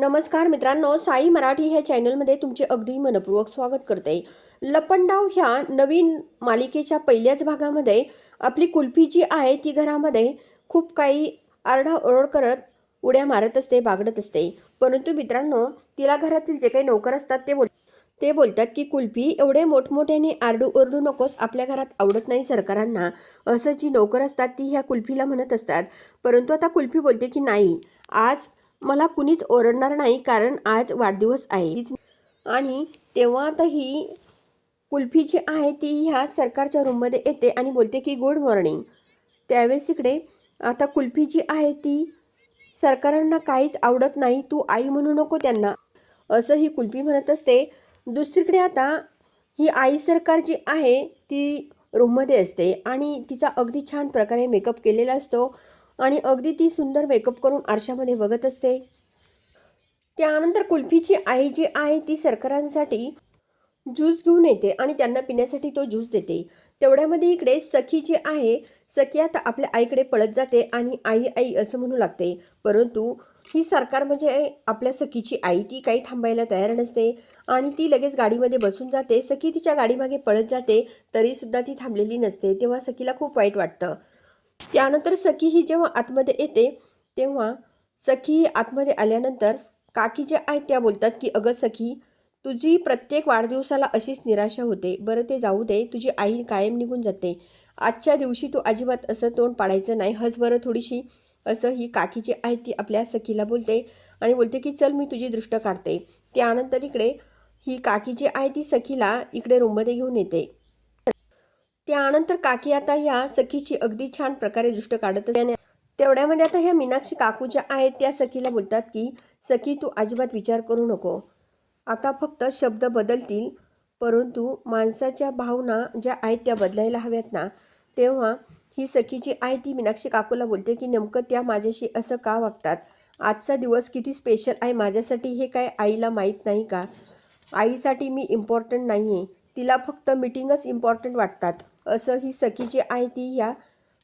नमस्कार मित्रांनो साई मराठी ह्या चॅनलमध्ये तुमचे अगदी मनपूर्वक स्वागत करते. लपंडाव ह्या नवीन मालिकेच्या पहिल्याच भागामध्ये आपली कुल्फी जी आहे ती घरामध्ये खूप काही आरडाओरड करत उड्या मारत असते बागडत असते. परंतु मित्रांनो तिला घरातील जे काही नोकर असतात ते बोल ते बोलतात की कुल्फी एवढे मोठमोठ्याने आरडू ओरडू नकोस आपल्या घरात आवडत नाही सरकारांना. असं जी नोकर असतात ती ह्या कुल्फीला म्हणत असतात. परंतु आता कुल्फी बोलते की नाही आज मला कुणीच ओरडणार नाही कारण आज वाढदिवस आहे. आणि तेव्हा आता ही कुल्फी जी आहे ती ह्या सरकारच्या रूममध्ये येते आणि बोलते की गुड मॉर्निंग त्यावेळेस इकडे आता कुल्फी जी आहे ती सरकारांना काहीच आवडत नाही तू आई म्हणू नको त्यांना. असं ही कुल्फी म्हणत असते. दुसरीकडे आता ही आई सरकार जी आहे ती रूममध्ये असते आणि तिचा अगदी छान प्रकारे मेकअप केलेला असतो. आणि अगदी ती सुंदर मेकअप करून आरशामध्ये बघत असते. त्यानंतर कुल्फीची आई जी आहे ती सरकारांसाठी ज्यूस घेऊन येते आणि त्यांना पिण्यासाठी तो ज्यूस देते. तेवढ्यामध्ये इकडे सखी जी आहे सखी आता आपल्या आईकडे पळत जाते आणि आई आई असं म्हणू लागते. परंतु ही सरकार म्हणजे आपल्या सखीची आई ती काही थांबायला तयार नसते आणि ती लगेच गाडीमध्ये बसून जाते. सखी तिच्या गाडीमागे पळत जाते तरीसुद्धा ती थांबलेली नसते. तेव्हा सखीला खूप वाईट वाटतं. त्यानंतर सखी ही जेव्हा आतमध्ये येते तेव्हा सखी ही आतमध्ये आल्यानंतर काकी ज्या आहेत त्या बोलतात की अगं सखी तुझी प्रत्येक वाढदिवसाला अशीच निराशा होते. बरं ते जाऊ दे. तुझी आई कायम निघून जाते. आजच्या दिवशी तू अजिबात असं तोंड पाडायचं नाही. हस बरं थोडीशी. असं ही काकी जी आहे ती आपल्या सखीला बोलते आणि बोलते की चल मी तुझी दृष्ट काढते. त्यानंतर इकडे ही काकी जी आहे ती सखीला इकडे रूममध्ये घेऊन येते. त्यानंतर काकी आता ह्या सखीची अगदी छान प्रकारे दृष्ट काढत असल्याने तेवढ्यामध्ये आता ह्या मीनाक्षी काकू ज्या आहेत त्या सखीला बोलतात की सखी तू अजिबात विचार करू नको. आता फक्त शब्द बदलतील. परंतु माणसाच्या भावना ज्या आहेत त्या बदलायला हव्यात ना. तेव्हा ही सखी जी आहे ती मीनाक्षी काकूला बोलते की नेमकं त्या माझ्याशी असं का वागतात? आजचा दिवस किती स्पेशल आहे माझ्यासाठी हे काय आईला माहीत नाही का? आईसाठी मी इम्पॉर्टंट नाही आहे तिला फक्त मीटिंगच इम्पॉर्टंट वाटतात. असं ही सखी जी आहे ती ह्या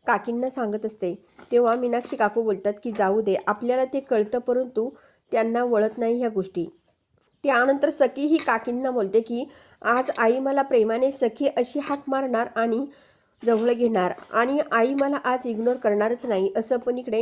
काकींना सांगत असते. तेव्हा मीनाक्षी काकू बोलतात की जाऊ दे आपल्याला ते कळतं परंतु त्यांना वळत नाही ह्या गोष्टी. त्यानंतर सखी ही काकींना बोलते की आज आई मला प्रेमाने सखी अशी हाक मारणार आणि जवळ घेणार आणि आई मला आज इग्नोर करणारच नाही. असं पण इकडे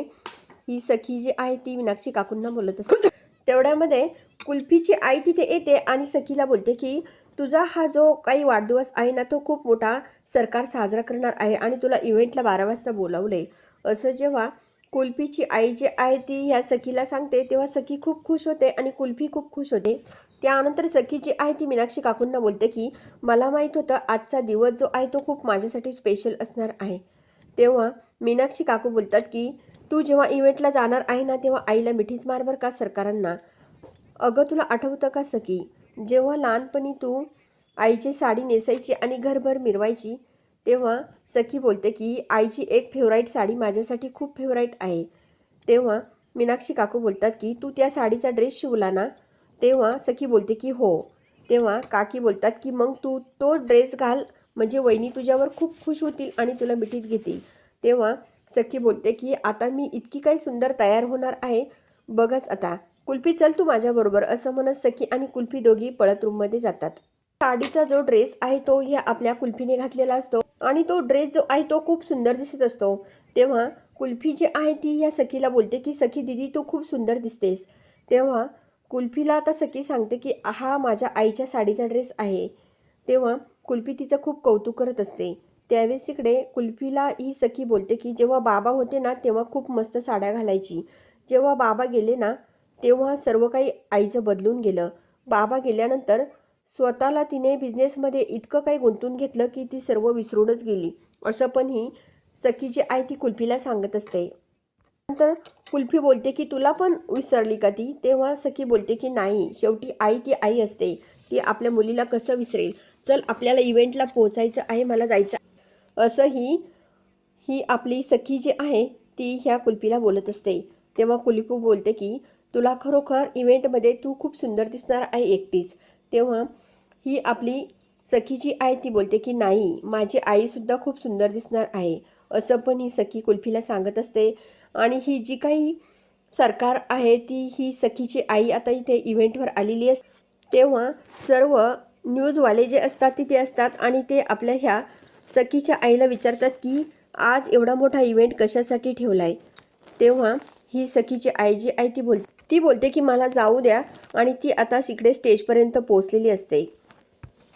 ही सखी जी आहे ती मीनाक्षी काकूंना बोलत असते. तेवढ्यामध्ये कुल्फीची आई तिथे येते आणि सखीला बोलते की तुझा हा जो काही वाढदिवस आहे ना तो खूप मोठा सरकार साजरा करणार आहे आणि तुला इव्हेंटला बारा वाजता बोलावले असं जेव्हा कुल्फीची आई जी आहे ती ह्या सखीला सांगते तेव्हा सखी खूप खुश होते आणि कुल्फी खूप खुश होते. त्यानंतर सखी जी आहे ती मीनाक्षी काकूंना बोलते की मला माहीत होतं आजचा दिवस जो आहे तो खूप माझ्यासाठी स्पेशल असणार आहे. तेव्हा मीनाक्षी काकू बोलतात की तू जेव्हा इव्हेंटला जाणार आहे ना तेव्हा आईला मिठीच मार का सरकारांना? अगं तुला आठवतं का सखी? जेव्हा लहानपणी तू आईची साडी नेसायची आणि घरभर मिरवायची तेव्हा सखी बोलते की आईची एक फेवराईट साडी माझ्यासाठी खूप फेवराईट आहे. तेव्हा मीनाक्षी काकू बोलतात की तू त्या साडीचा ड्रेस शिवला ना? तेव्हा सखी बोलते की हो. तेव्हा काकी बोलतात की मग तू तो ड्रेस घाल म्हणजे वहिनी तुझ्यावर खूप खुश होतील आणि तुला मिठीत घेतील. तेव्हा सखी बोलते की आता मी इतकी काही सुंदर तयार होणार आहे बघच आता. कुल्फी चल तू माझ्याबरोबर असं म्हणत सखी आणि कुल्फी दोघी पळत रूममध्ये जातात. साडीचा जो ड्रेस आहे तो ह्या आपल्या कुल्फीने घातलेला असतो आणि तो ड्रेस जो आहे तो खूप सुंदर दिसत असतो. तेव्हा कुल्फी जी आहे ती या सखीला बोलते की सखी दिदी तू खूप सुंदर दिसतेस. तेव्हा कुल्फीला आता सखी सांगते की हा माझ्या आईच्या साडीचा ड्रेस आहे. तेव्हा कुल्फी तिचं खूप कौतुक करत असते. त्यावेळेस इकडे कुल्फीला ही सखी बोलते की जेव्हा बाबा होते ना तेव्हा खूप मस्त साड्या घालायची. जेव्हा बाबा गेले ना तेव्हा सर्व काही आईचं बदलून गेलं. बाबा गेल्यानंतर स्वतःला तिने बिझनेसमध्ये इतकं काही गुंतून घेतलं की ती सर्व विसरूनच गेली. असं पण ही सखी जी ती कुल्फीला सांगत असते. नंतर कुल्फी बोलते की तुला पण विसरली का ती? तेव्हा सखी बोलते की नाही शेवटी आई ती आई असते. ती आपल्या मुलीला कसं विसरेल? चल आपल्याला इव्हेंटला पोहोचायचं आहे मला जायचं असं ही ही आपली सखी जी आहे ती ह्या कुल्फीला बोलत असते. तेव्हा कुल्फी बोलते की तुला खरोखर इव्हेंटमध्ये तू खूप सुंदर दिसणार आहे एकटीच. तेव्हा ही आपली सखी जी आहे ती बोलते की नाही माझी आईसुद्धा खूप सुंदर दिसणार आहे. असं पण ही सखी कुल्फीला सांगत असते. आणि ही जी काही सरकार आहे ती ही सखीची आई आता इथे इव्हेंटवर आलेली असते तेव्हा सर्व न्यूजवाले जे असतात तिथे असतात आणि ते आपल्या ह्या सखीच्या आईला विचारतात की आज एवढा मोठा इव्हेंट कशासाठी ठेवला आहे तेव्हा ही सखीची आई जी आहे ती बोल ती बोलते की मला जाऊ द्या. आणि ती आता तिकडे स्टेजपर्यंत पोहोचलेली असते.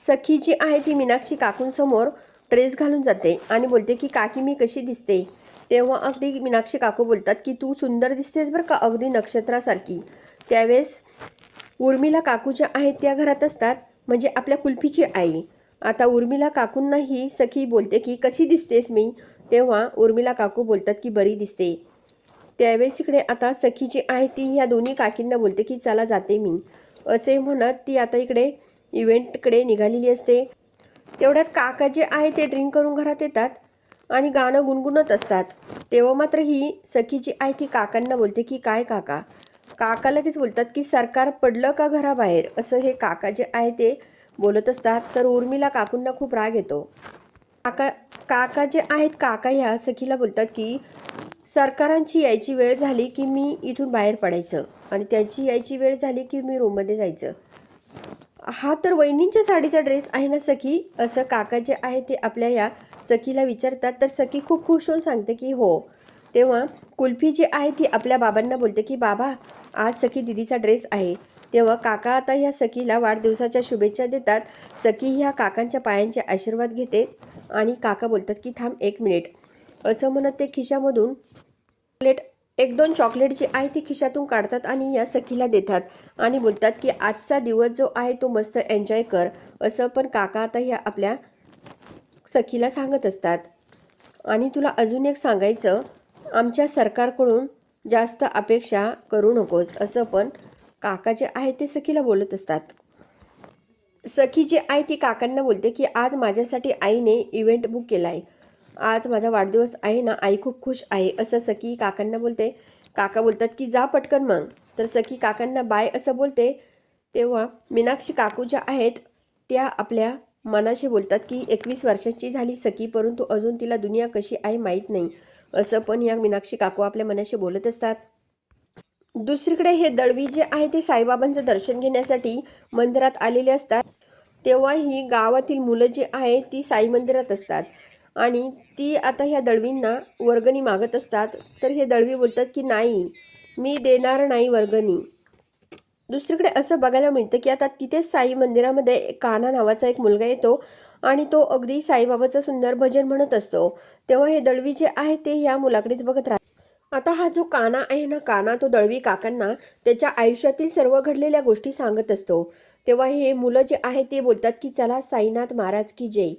सखी जी आहे ती मीनाक्षी काकूंसमोर ड्रेस घालून जाते आणि बोलते की काकी मी कशी दिसते? तेव्हा अगदी मीनाक्षी काकू बोलतात की तू सुंदर दिसतेस बरं का अगदी नक्षत्रासारखी. त्यावेळेस उर्मिला काकू ज्या आहेत त्या घरात असतात म्हणजे आपल्या कुल्फीची आई. आता उर्मिला काकूंनाही सखी बोलते की कशी दिसतेस मी? तेव्हा उर्मिला काकू बोलतात की बरी दिसते. त्यावेळेस इकडे आता सखी जी आहे ती ह्या दोन्ही काकींना बोलते की चला जाते मी. असे म्हणत ती आता इकडे इव्हेंटकडे निघालेली असते. तेवढ्यात काका जे आहे ते ड्रिंक करून घरात येतात आणि गाणं गुणगुणत असतात. तेव्हा मात्र ही सखी जी आहे ती काकांना बोलते की काय काका? काका लगेच बोलतात की सरकार पडलं का घराबाहेर? असं हे काका जे आहे ते बोलत असतात. तर उर्मिला काकूंना खूप राग येतो. काका काका जे आहेत काका ह्या सखीला बोलतात की सरकारांची यायची वेळ झाली की मी इथून बाहेर पडायचं आणि त्यांची यायची वेळ झाली की मी रूममध्ये जायचं. हा तर वहिनींच्या साडीचा ड्रेस आहे ना सखी? असं काका जे आहे ते आपल्या या सखीला विचारतात. तर सखी खूप खुश होऊन सांगते की हो. तेव्हा कुल्फी जी आहे ती आपल्या बाबांना बोलते की बाबा आज सखी दिदीचा ड्रेस आहे. तेव्हा काका आता ह्या सखीला वाढदिवसाच्या शुभेच्छा देतात. सखी ह्या काकांच्या पायांचे आशीर्वाद घेते आणि काका बोलतात की थांब एक मिनिट. असं म्हणत ते खिशामधून चॉकलेट एक दोन चॉकलेट जी आहे ती खिशातून काढतात आणि या सखीला देतात आणि बोलतात की आजचा दिवस जो आहे तो मस्त एन्जॉय कर. असं पण काका आता ह्या आपल्या सखीला सांगत असतात. आणि तुला अजून एक सांगायचं आमच्या सरकारकडून जास्त अपेक्षा करू नकोस. असं पण काका जे आहे ते सखीला बोलत असतात. सखी जी आहे ती काकांना बोलते की आज माझ्यासाठी आईने इव्हेंट बुक केला आहे आज माझा वाढदिवस आहे ना आई खूप खुश आहे असं सखी काकांना बोलते. काका बोलतात की जा पटकन मग. तर सखी काकांना बाय असं बोलते. तेव्हा मीनाक्षी काकू ज्या आहेत त्या आपल्या मनाशी बोलतात की एकवीस वर्षाची झाली सखी परंतु अजून तिला दुनिया कशी आहे माहीत नाही. असं पण या मीनाक्षी काकू आपल्या मनाशी बोलत असतात. दुसरीकडे हे दळवी जे आहे ते साईबाबांचं दर्शन घेण्यासाठी मंदिरात आलेले असतात. तेव्हा ही गावातील मुलं जी आहे ती साई मंदिरात असतात. आणि ती आता ह्या दळवींना वर्गणी मागत असतात. तर हे दळवी बोलतात की नाही मी देणार नाही वर्गणी. दुसरीकडे असं बघायला मिळतं की आता तिथेच साई मंदिरामध्ये कान्हा नावाचा एक मुलगा येतो आणि तो अगदी साईबाबाचं सुंदर भजन म्हणत असतो. तेव्हा हे दळवी जे आहे ते ह्या मुलाकडेच बघत राहतात. आता हा जो काना आहे ना काना तो दळवी काकांना त्याच्या आयुष्यातील सर्व घडलेल्या गोष्टी सांगत असतो. तेव्हा हे मुलं जे आहे ते बोलतात की चला साईनाथ महाराज की जय.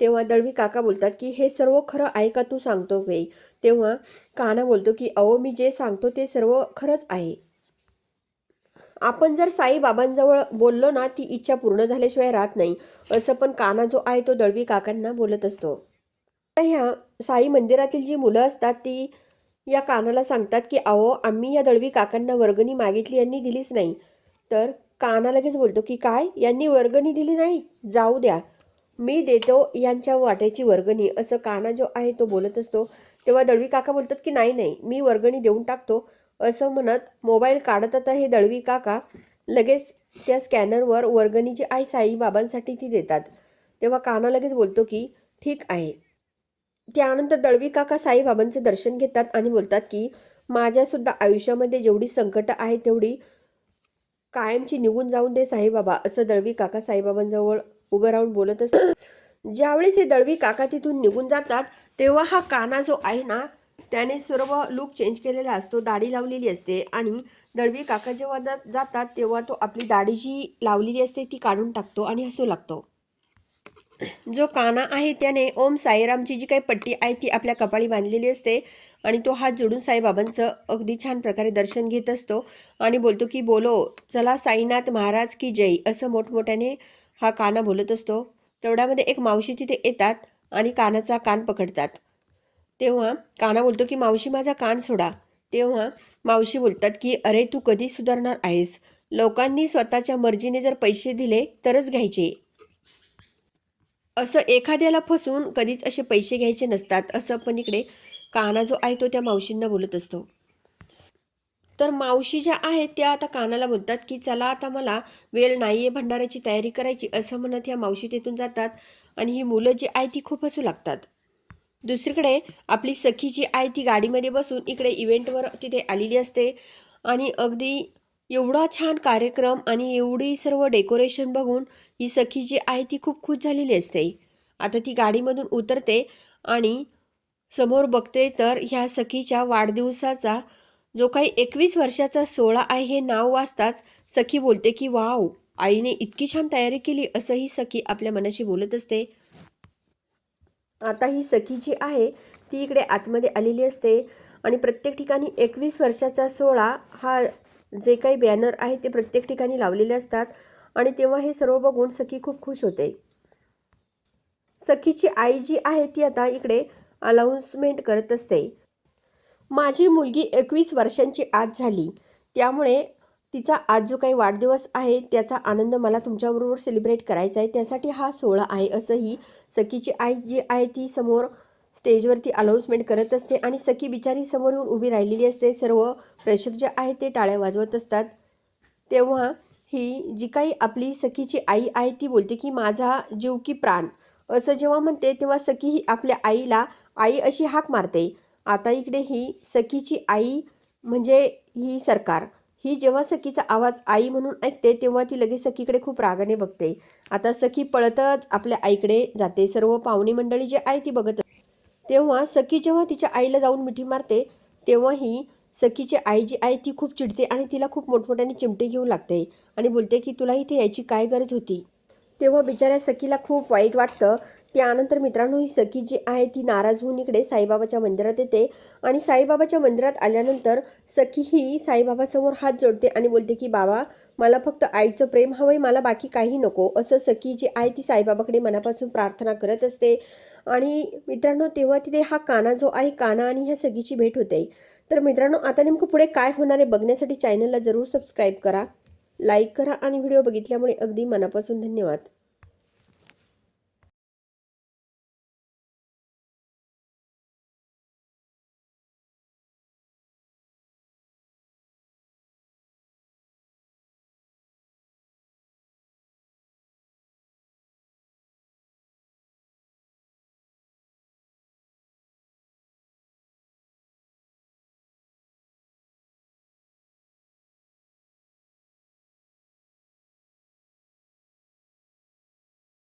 तेव्हा दळवी काका बोलतात की हे सर्व खरं आहे का तू सांगतो वे तेव्हा काना बोलतो की अहो मी जे सांगतो ते सर्व खरंच आहे. आपण जर साईबाबांजवळ बोललो ना ती इच्छा पूर्ण झाल्याशिवाय राहत नाही. असं पण काना जो आहे तो दळवी काकांना बोलत असतो. आता ह्या साई मंदिरातील जी मुलं असतात ती या कानाला सांगतात की अहो आम्ही या दळवी काकांना वर्गणी मागितली यांनी दिलीच नाही. तर काना लगेच बोलतो की काय? यांनी वर्गणी दिली नाही? जाऊ द्या. मी देतो यांच्या वाट्याची वर्गणी. असं काना जो आहे तो बोलत असतो. तेव्हा दळवी काका बोलतात की नाही नाही मी वर्गणी देऊन टाकतो. असं म्हणत मोबाईल काढत आता हे दळवी काका. लगेच त्या स्कॅनरवर वर्गणी जी आहे साईबाबांसाठी ती देतात. तेव्हा काना लगेच बोलतो की ठीक आहे. त्यानंतर दळवी काका साईबाबांचं दर्शन घेतात आणि बोलतात की माझ्यासुद्धा आयुष्यामध्ये जेवढी संकट आहे तेवढी कायमची निघून जाऊन दे साईबाबा असं दळवी काका साईबाबांजवळ उभं राहून बोलत असतात ज्यावेळेस हे दळवी काका तिथून निघून जातात तेव्हा हा काना जो आहे ना त्याने सर्व लुक चेंज केलेला असतो दाढी लावलेली असते आणि दळवी काका जेव्हा जातात तेव्हा तो आपली दाढी जी लावलेली असते ती काढून टाकतो आणि हसू लागतो. जो काना आहे त्याने ओम साईरामची जी काही पट्टी आहे ती आपल्या कपाळी बांधलेली असते आणि तो हात जोडून साईबाबांचं अगदी छान प्रकारे दर्शन घेत असतो आणि बोलतो की बोलो चला साईनाथ महाराज की जय असं मोठमोठ्याने हा काना बोलत असतो. तेवढ्यामध्ये एक मावशी तिथे येतात आणि कानाचा कान पकडतात. तेव्हा काना बोलतो की मावशी माझा कान सोडा. तेव्हा मावशी बोलतात की अरे तू कधी सुधारणार आहेस? लोकांनी स्वतःच्या मर्जीने जर पैसे दिले तरच घ्यायचे. असं एखाद्याला फसून कधीच असे पैसे घ्यायचे नसतात असं पण इकडे काना जो आहे तो त्या मावशींना बोलत असतो. तर मावशी ज्या आहेत त्या आता कानाला बोलतात की चला आता मला वेळ नाही आहे भंडाऱ्याची तयारी करायची असं म्हणत ह्या मावशी तिथून जातात आणि ही मुलं जी आहे ती खूप हसू लागतात. दुसरीकडे आपली सखी जी आहे ती गाडीमध्ये बसून इकडे इव्हेंटवर तिथे आलेली असते आणि अगदी एवढा छान कार्यक्रम आणि एवढी सर्व डेकोरेशन बघून ही सखी जी आहे ती खूप खुश झालेली असते. आता ती गाडीमधून उतरते आणि समोर बघते तर ह्या सखीच्या वाढदिवसाचा जो काही एकवीस वर्षाचा सोहळा आहे हे नाव वाचताच सखी बोलते की वाव आईने इतकी छान तयारी केली असं ही सखी आपल्या मनाशी बोलत असते. आता ही सखी जी आहे ती इकडे आतमध्ये आलेली असते आणि प्रत्येक ठिकाणी एकवीस वर्षाचा सोहळा हा जे काही बॅनर आहे ते प्रत्येक ठिकाणी लावलेले असतात आणि तेव्हा हे सर्व बघून सखी खूप खुश होते. सखीची आई जी आहे ती आता इकडे अनाऊन्समेंट करत असते. माझी मुलगी एकवीस वर्षांची आज झाली. त्यामुळे तिचा आज जो काही वाढदिवस आहे त्याचा आनंद मला तुमच्याबरोबर सेलिब्रेट करायचा आहे. त्यासाठी हा सोहळा आहे असंही सखीची आई जी आहे ती समोर स्टेजवरती अनाऊन्समेंट करत असते आणि सखी बिचारी समोर येऊन उभी राहिलेली असते. सर्व प्रेक्षक जे आहेत ते टाळ्या वाजवत असतात. तेव्हा ही जी काही आपली सखीची आई आहे ती बोलते की माझा जीव की प्राण. असं जेव्हा म्हणते तेव्हा सखी ही आपल्या आईला आई अशी हाक मारते. आता इकडे ही सखीची आई म्हणजे ही सरकार. ही जेव्हा सखीचा आवाज आई म्हणून ऐकते तेव्हा ती लगेच सखीकडे खूप रागाने बघते. आता सखी पळतच आपल्या आईकडे जाते. सर्व पाहुणी मंडळी जे आहे ती बघत तेव्हा सखी जेव्हा तिच्या आईला जाऊन मिठी मारते तेव्हाही सखीची आई जी आहे ती खूप चिडते आणि तिला खूप मोठमोठ्याने चिमटे घेऊ लागते आणि बोलते की तुला इथे यायची काय गरज होती? तेव्हा बिचाऱ्या सखीला खूप वाईट वाटतं त्यानंतर मित्रांनो ही सखी जी आहे ती नाराज होऊन इकडे साईबाबाच्या मंदिरात येते आणि साईबाबाच्या मंदिरात आल्यानंतर सखी ही साईबाबासमोर हात जोडते आणि बोलते की बाबा मला फक्त आईचं प्रेम हवंय मला बाकी काही नको. असं सखी जी आहे ती साईबाबाकडे मनापासून प्रार्थना करत असते. आणि मित्रांनो तेव्हा तिथे हा काना जो आहे काना आणि ह्या सखीची भेट होते. तर मित्रांनो आता नेमकं पुढे काय होणार आहे बघण्यासाठी चॅनलला जरूर सबस्क्राईब करा लाईक करा आणि व्हिडिओ बघितल्यामुळे अगदी मनापासून धन्यवाद.